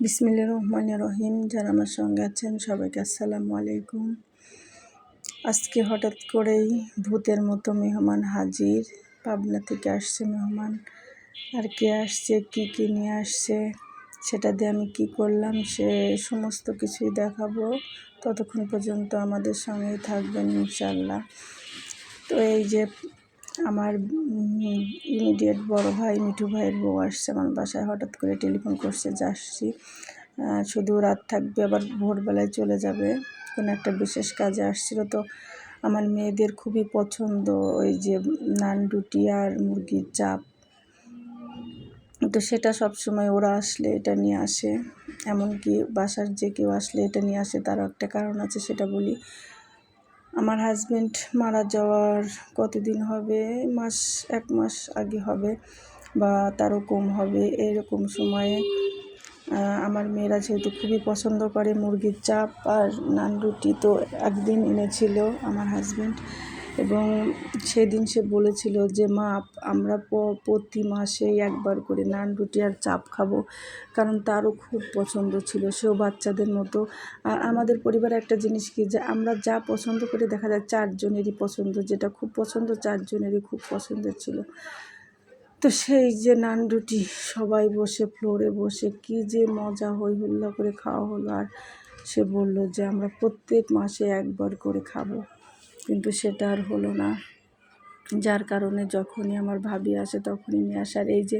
বিসমিল্লা রহমান রহিম। যারা আমার সঙ্গে আছেন, সবাইকে আসসালামু আলাইকুম। আজকে হঠাৎ করেই ভূতের মতো মেহমান হাজির। পাবনা থেকে আসছে মেহমান। আর কে আসছে, কি কি নিয়ে আসছে, সেটা দিয়ে আমি কি করলাম, সে সমস্ত কিছুই দেখাবো। ততক্ষণ পর্যন্ত আমাদের সঙ্গেই থাকবেন ইনশাল্লাহ তো এই যে আমার ইমিডিয়েট বড় ভাই, মিঠু ভাইয়ের বউ আসছে আমার বাসায়। হঠাৎ করে টেলিফোন করছে, যে আসছি। শুধু রাত থাকবে, আবার ভোরবেলায় চলে যাবে। কোনো একটা বিশেষ কাজে আসছিল। তো আমার মেয়েদের খুবই পছন্দ ওই যে নান রুটি আর মুরগির চাপ। তো সেটা সব সময় ওরা আসলে এটা নিয়ে আসে। এমনকি বাসার যে কেউ আসলে এটা নিয়ে আসে, তারও একটা কারণ আছে, সেটা বলি। আমার হাজব্যান্ড মারা যাওয়ার কতদিন হবে? মাস, এক মাস আগে হবে বা তারও কম হবে এরকম সময়ে। আমার মেয়েরা যেহেতু খুবই পছন্দ করে, মুরগির চাপ আর নান রুটি তো একদিন এনেছিল আমার হাজব্যান্ড এবং সেদিন সে বলেছিল যে, মা, আমরা প্রতি মাসে একবার করে নান রুটি আর চাপ খাব। কারণ তারও খুব পছন্দ ছিল, সেও বাচ্চাদের মতো। আর আমাদের পরিবারে একটা জিনিস কি যে, আমরা যা পছন্দ করি, দেখা যায় চারজনেরই পছন্দ, যেটা খুব পছন্দ চারজনেরই খুব পছন্দের ছিল। তো সেই যে নান রুটি, সবাই বসে ফ্লোরে বসে কি যে মজা হই হুল্লা করে খাওয়া হলো। আর সে বলল যে, আমরা প্রত্যেক মাসে একবার করে খাব। কিন্তু সেটা আর হলো না। যার কারণে যখনই আমার ভাবি আসে তখনই নিয়ে আসার। এই যে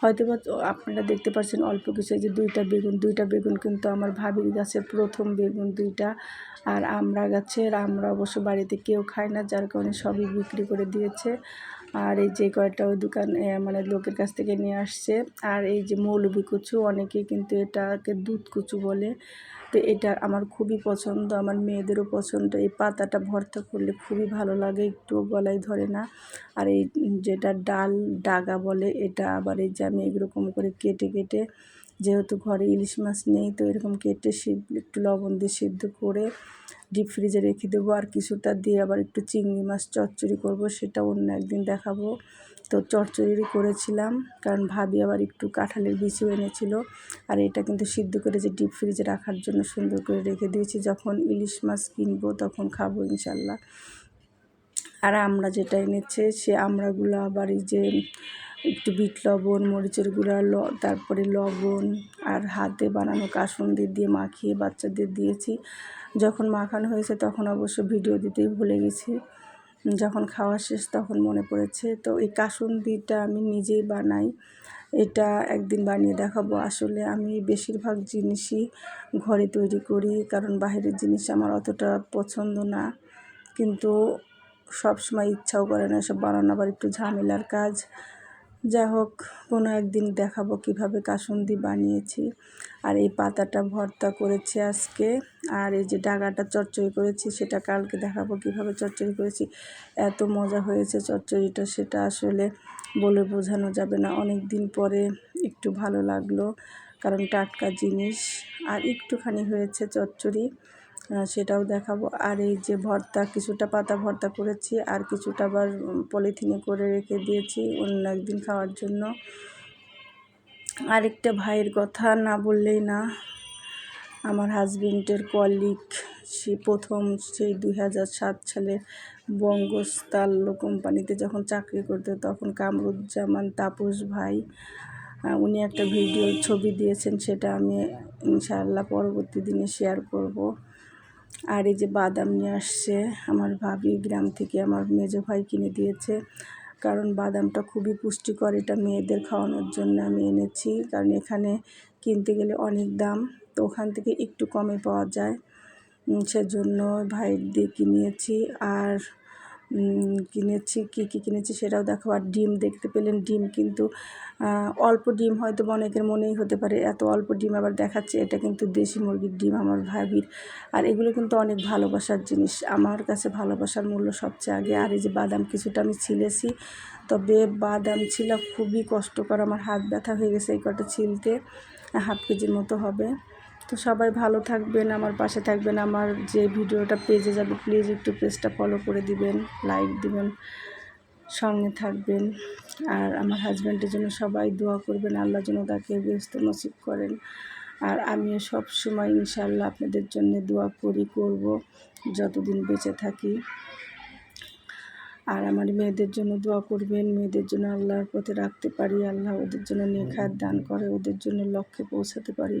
হয়তো বা আপনারা দেখতে পাচ্ছেন অল্প কিছু, এই যে দুইটা বেগুন দুইটা বেগুন কিন্তু আমার ভাবির গাছের প্রথম বেগুন দুইটা। আর আমরা গাছের, আমরা অবশ্য বাড়িতে কেউ খায় না, যার কারণে সবই বিক্রি করে দিয়েছে। আর এই যে কয়েকটা ওই দোকান মানে লোকের কাছ থেকে নিয়ে আসছে। আর এই যে মৌলবি কুচু অনেকে কিন্তু এটাকে দুধ কুচু বলে। তো এটা আমার খুবই পছন্দ, আমার মেয়েদেরও পছন্দ। এই পাতাটা ভর্তা করলে খুবই ভালো লাগে একটু গলায় ধরে না। আর এই যেটা ডাল ডাগা বলে, এটা আবার এই যে আমি এরকম করে কেটে কেটে, যেহেতু ঘরে ইলিশ মাছ নেই, তো এরকম কেটে সিদ্ধ, একটু লবণ দিয়ে সিদ্ধ করে ডিপ ফ্রিজে রেখে দেবো। আর কিছুটা দিয়ে আবার একটু চিংড়ি মাছ চচ্চড়ি করব, সেটা অন্য একদিন দেখাবো। তো চচ্চড়ি করেছিলাম, কারণ ভাবি আবার একটু কাঁঠালের বিচিও এনেছিল। আর এটা কিন্তু সিদ্ধ করে যে ডিপ ফ্রিজে রাখার জন্য সুন্দর করে রেখে দিয়েছি। যখন ইলিশ মাছ কিনবো তখন খাব ইনশাল্লাহ। আর আমরা যেটা এনেছে সে আমরাগুলো আবার এই যে একটু বিট লবণ, মরিচের গুঁড়া, ল, তারপরে লবণ আর হাতে বানানো কাসুন্দি দিয়ে মাখিয়ে বাচ্চাদের দিয়েছি। যখন মাখানো হয়েছে তখন অবশ্য ভিডিও দিতেই ভুলে গেছি। যখন খাওয়া শেষ তখন মনে পড়েছে। তো এই কাসুন্দিটা আমি নিজেই বানাই। এটা একদিন বানিয়ে দেখাবো। আসলে আমি বেশিরভাগ জিনিসই ঘরে তৈরি করি, কারণ বাইরের জিনিস আমার অতটা পছন্দ না। কিন্তু সব সময় ইচ্ছাও করে না সব বানানো। আবার একটু ঝামেলার কাজ যা হোক, কোনো একদিন দেখাবো কীভাবে কাসুন্দি বানিয়েছি। আর এই পাতাটা ভর্তা করেছি আজকে। আর এই যে ডাগাটা চচ্চড়ি করেছি, সেটা কালকে দেখাবো কীভাবে চচ্চড়ি করেছি। এত মজা হয়েছে চচ্চড়িটা, সেটা আসলে বলে বোঝানো যাবে না। অনেক দিন পরে একটু ভালো লাগল, কারণ টাটকা জিনিস। আর একটুখানি হয়েছে চচ্চড়ি। সেটাও দেখাবো। আর এই যে ভর্তা, কিছুটা পাতা ভর্তা করেছি আর কিছুটা আবার পলিথিনে করে রেখে দিয়েছি অন্য একদিন খাওয়ার জন্য। আরেকটা ভাইয়ের কথা না বললেই না, আমার হাজবেন্ডের কলিগ সে প্রথম সেই দুই হাজার সাত সালে বঙ্গস্তাল্য কোম্পানিতে যখন চাকরি করতো তখন কামরুজ্জামান তাপস ভাই উনি একটা ভিডিও ছবি দিয়েছেন, সেটা আমি ইনশাআল্লাহ পরবর্তী দিনে শেয়ার করব। আর এই যে বাদাম নিয়ে আসছে, আমার ভাবি গ্রাম থেকে আমার মেজো ভাই কিনে দিয়েছে। কারণ বাদামটা খুবই পুষ্টিকর, এটা মেয়েদের খাওয়ানোর জন্য আমি এনেছি। কারণ এখানে কিনতে গেলে অনেক দাম, তো ওখান থেকে একটু কমে পাওয়া যায়। সেজন্য ভাইয়ের দিয়ে কিনিয়েছি আর কিনেছি, কী কী কিনেছি সেটাও দেখো। আর ডিম দেখতে পেলেন, ডিম কিন্তু অল্প ডিম হয়তো অনেকের মনেই হতে পারে, এত অল্প ডিম আবার দেখাচ্ছে, এটা কিন্তু দেশি মুরগির ডিম আমার ভাবির। আর এগুলো কিন্তু অনেক ভালোবাসার জিনিস, আমার কাছে ভালোবাসার মূল্য সবচেয়ে আগে। আর এই যে বাদাম কিছুটা আমি ছিলেছি, তবে বাদাম ছিল খুবই কষ্টকর, আমার হাত ব্যথা হয়ে গেছে এই কটা ছিলতে, হাফ কেজির মতো হবে। তো সবাই ভালো থাকবেন, আমার পাশে থাকবেন, আমার যে ভিডিওটা পেজে যাবে প্লিজ একটু পেজটা ফলো করে দিবেন লাইক দিবেন, সঙ্গে থাকবেন। আর আমার হাজব্যান্ডের জন্য সবাই দোয়া করবেন, আল্লাহ যেন তাকে ব্যস্ত নসিব করেন। আর আমিও সব সময় ইনশাল্লাহ আপনাদের জন্য দোয়া করি, করব, যতদিন বেঁচে থাকি। আর আমার মেয়েদের জন্য দোয়া করবেন, মেয়েদের জন্য আল্লাহর পথে রাখতে পারি, আল্লাহ ওদের জন্য নেখাত দান করে, ওদের জন্য লক্ষ্যে পৌঁছাতে পারি।